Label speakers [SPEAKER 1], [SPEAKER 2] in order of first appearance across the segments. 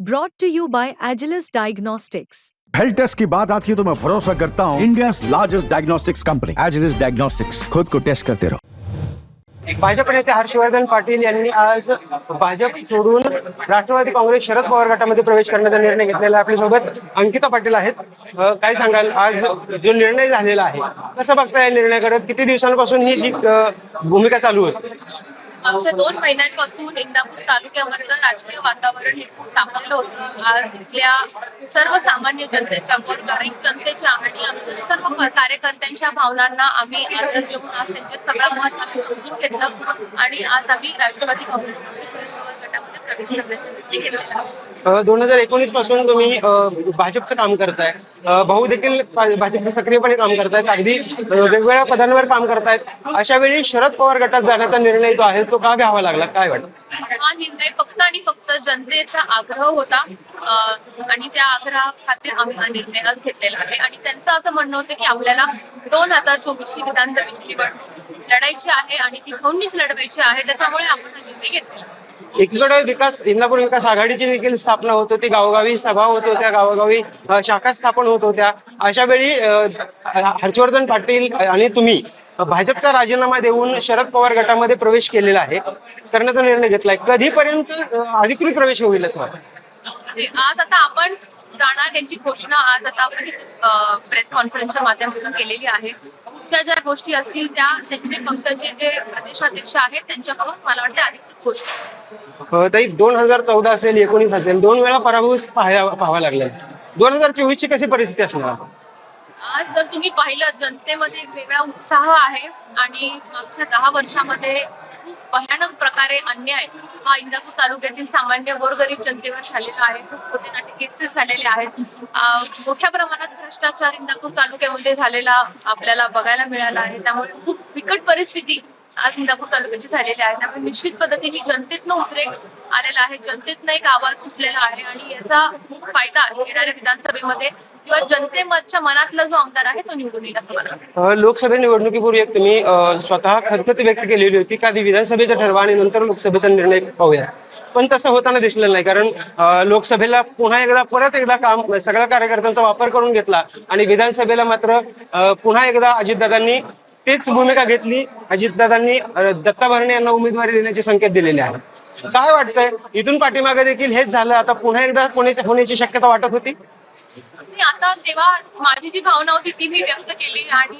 [SPEAKER 1] Brought to you by Agilus Diagnostics.
[SPEAKER 2] Health test की बात आती है तो मैं भरोसा करता हूँ। India largest diagnostics company Agilus diagnostics खुद को टेस्ट करते रहो।
[SPEAKER 3] भाजप नेते हर्षवर्धन पाटील यांनी आज भाजप सोडून राष्ट्रवादी काँग्रेस शरद पवार गटामध्ये प्रवेश करण्याचा निर्णय घेतलेला आहे आपल्यासोबत. अंकिता पाटील आहेत. काय सांगाल? आज जो निर्णय झालेला आहे कसं बघता या निर्णयाकडे? किती दिवसांपासून ही जी भूमिका चालू होती?
[SPEAKER 4] मागच्या दोन महिन्यांपासून इंदापूर तालुक्यामधलं राजकीय वातावरण हे खूप तापलेलं होतं. आज इथल्या सर्वसामान्य जनतेच्या गोरगरीब जनतेच्या आणि आमच्या सर्व कार्यकर्त्यांच्या भावनांना आम्ही आदर देऊन आज त्यांचे सगळं मत आम्ही समजून घेतलं. आणि आज आम्ही राष्ट्रवादी काँग्रेस
[SPEAKER 3] दोन हजार एकोणीसपासून तुम्ही भाजपचं काम करताय. भाऊ देखील भाजपचं सक्रियपणे काम करतायत. अगदी वेगवेगळ्या पदांवर काम करतायत. अशा वेळी शरद पवार गटात जाण्याचा निर्णय जो आहे तो का घ्यावा लागला? काय वाटत?
[SPEAKER 4] हा निर्णय फक्त आणि फक्त जनतेचा आग्रह होता. आणि त्या आग्रहा खातीर आम्ही हा निर्णय आज घेतलेला आहे. आणि त्यांचं असं म्हणणं होतं की आपल्याला दोन हजार चोवीस ची विधानसभेची निवडणूक लढायची आहे आणि ती खंडीच लढवायची आहे. त्याच्यामुळे आपण हा निर्णय घेतला
[SPEAKER 3] एकीकडे विकास इंदापूर विकास आघाडीची देखील स्थापना होत होती गावोगावी सभा होत होत्या गावोगावी शाखा स्थापन होत होत्या. अशा वेळी हर्षवर्धन पाटील आणि तुम्ही भाजपचा राजीनामा देऊन शरद पवार गटामध्ये प्रवेश केलेला आहे. करण्याचा निर्णय घेतलाय. कधीपर्यंत अधिकृत प्रवेश होईल असं
[SPEAKER 4] आज आता आपण जाणार यांची घोषणा आज आता आपण प्रेस कॉन्फरन्सच्या माध्यमातून केलेली आहे. पुढच्या ज्या गोष्टी असतील त्या त्यांचे पक्षाचे जे प्रदेशाध्यक्ष आहेत त्यांच्याकडून मला वाटतं अधिकृत
[SPEAKER 3] अ, ताई दोन हजार चौदा असेल एकोणीस असेल दोन वेळा पराभव पाहावा लागलाय दोन हजार चोवीस ची कशी परिस्थिती असणार?
[SPEAKER 4] आज जर तुम्ही पाहिलं जनतेमध्ये एक वेगळा उत्साह आहे आणि मागच्या दहा वर्षामध्ये खूप भयानक प्रकारे अन्याय हा इंदापूर तालुक्यातील सामान्य गोरगरीब जनतेवर झालेला आहे. खूप मोठे नाटे केसेस झालेले आहेत. मोठ्या प्रमाणात भ्रष्टाचार इंदापूर तालुक्यामध्ये झालेला आपल्याला बघायला मिळाला आहे. त्यामुळे खूप बिकट परिस्थिती आज इंदापूर तालुक्याची झालेली आहे त्यामुळे निश्चित पद्धतीने जनतेतनं उद्रेक आलेला आहे. जनतेतनं एक आवाज उठलेला आहे आणि याचा फायदा येणाऱ्या विधानसभेमध्ये किंवा जनतेमधच्या मनातला जो आमदार आहे तो निवडून येईल असं मला
[SPEAKER 3] लोकसभा लोकसभे निवडणुकीपूर्वी एक तुम्ही स्वतः खतखत व्यक्त केलेली होती का विधानसभेचा ठरवा आणि नंतर लोकसभेचा निर्णय पाहूया. पण तसं होताना दिसलेलं नाही कारण लोकसभेला पुन्हा एकदा परत एकदा काम सगळ्या कार्यकर्त्यांचा वापर करून घेतला आणि विधानसभेला मात्र पुन्हा एकदा अजितदादांनी तेच भूमिका घेतली अजितदादांनी दत्ता भरणे यांना उमेदवारी देण्याचे संकेत दिलेले आहेत. काय वाटतंय? इथून पाठीमागे देखील हेच झालं. आता पुन्हा एकदा होण्याची शक्यता वाटत होती?
[SPEAKER 4] आता तेव्हा माझी जी भावना होती ती मी व्यक्त केली आणि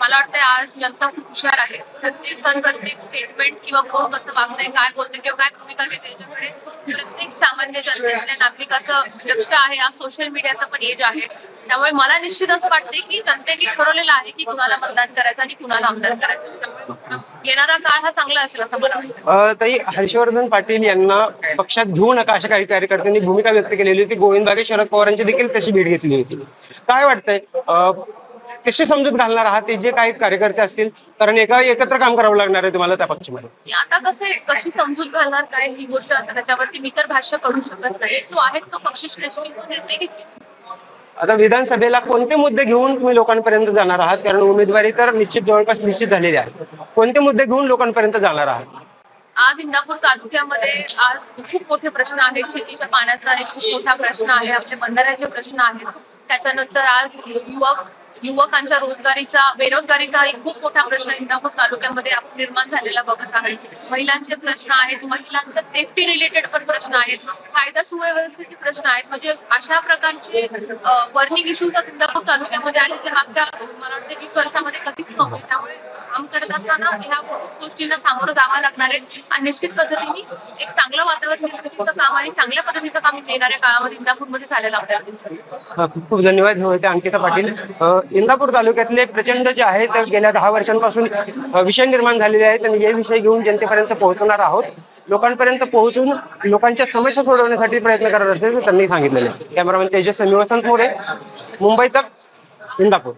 [SPEAKER 4] मला वाटतंय आज जनता खूप हुशार आहे. प्रत्येक जण प्रत्येक स्टेटमेंट किंवा कोण कसं वागतंय काय बोलतंय किंवा काय भूमिका घेते याच्याकडे प्रत्येक सामान्य जनतेतल्या नागरिकाचं लक्ष आहे. आज सोशल मीडियाचा पण एज आहे. त्यामुळे मला निश्चित असं वाटतंय की जनतेने ठरवलेलं आहे की कुणाला मतदान करायचं आणि कुणाला आमदार करायचं. त्यामुळे येणारा काळ हा चांगला असेल असं मला वाटतं
[SPEAKER 3] अ, ताई हर्षवर्धन पाटील यांना पक्षात घेऊ नका अशा काही कार्यकर्त्यांनी भूमिका व्यक्त केलेली होती. गोविंद बागे शरद पवारांची देखील तशी भेट घेतली होती. काय वाटतंय? अ, कशी समजूत घालणार आहात? ते जे काही कार्यकर्ते असतील कारण एका एकत्र काम करावं लागणार आहे तुम्हाला त्या पक्षामध्ये.
[SPEAKER 4] की आता कसे कशी समजूत घालणार काय ही गोष्ट आता त्याच्यावरती मी तर भाष्य करू शकत नाही. जो आहे तो पक्षश्रेष्ठी तो निर्णय घेतला.
[SPEAKER 3] आता विधानसभेला कोणते मुद्दे घेऊन तुम्ही लोकांपर्यंत जाणार आहात? कारण उमेदवारी तर निश्चित जवळपास निश्चित झालेली आहे. कोणते मुद्दे घेऊन लोकांपर्यंत जाणार आहात?
[SPEAKER 4] आज इंदापूर तालुक्यामध्ये आज खूप मोठे प्रश्न आहेत. शेतीच्या पाण्याचा एक खूप मोठा प्रश्न आहे. आपले बंधाऱ्याचे प्रश्न आहेत. त्याच्यानंतर आज युवक युवकांच्या रोजगारीचा बेरोजगारीचा एक खूप मोठा प्रश्न इंदापूर तालुक्यामध्ये आपण निर्माण झालेला बघत आहे महिलांचे प्रश्न आहेत महिलांच्या सेफ्टी रिलेटेड पण प्रश्न आहेत कायदा सुव्यवस्थेचे प्रश्न आहेत. म्हणजे अशा प्रकारचे बर्निंग इश्यूज इंदापूर तालुक्यामध्ये आहे जे मागच्या मला वाटते वीस वर्षामध्ये कधीच नव्हते. त्यामुळे काम करत असताना ह्या गोष्टींना सामोरं जावं लागणार आहे. आणि निश्चित पद्धतीने एक चांगलं वातावरण निर्मितीचं काम आणि चांगल्या पद्धतीचं काम येणाऱ्या काळामध्ये इंदापूरमध्ये झालेलं आपल्याला दिसतं
[SPEAKER 3] खूप खूप धन्यवाद. हो, अंकिता पाटील. इंदापूर तालुक्यातले प्रचंड जे आहे ते गेल्या दहा वर्षांपासून विषय निर्माण झालेले आहेत आणि हे विषय घेऊन जनतेपर्यंत पोहोचणार आहोत. लोकांपर्यंत पोहोचून लोकांच्या समस्या सोडवण्यासाठी प्रयत्न करत असल्याचं त्यांनी सांगितलेले कॅमेरामॅन तेजस समी वसंत मोरे मुंबई तक इंदापूर.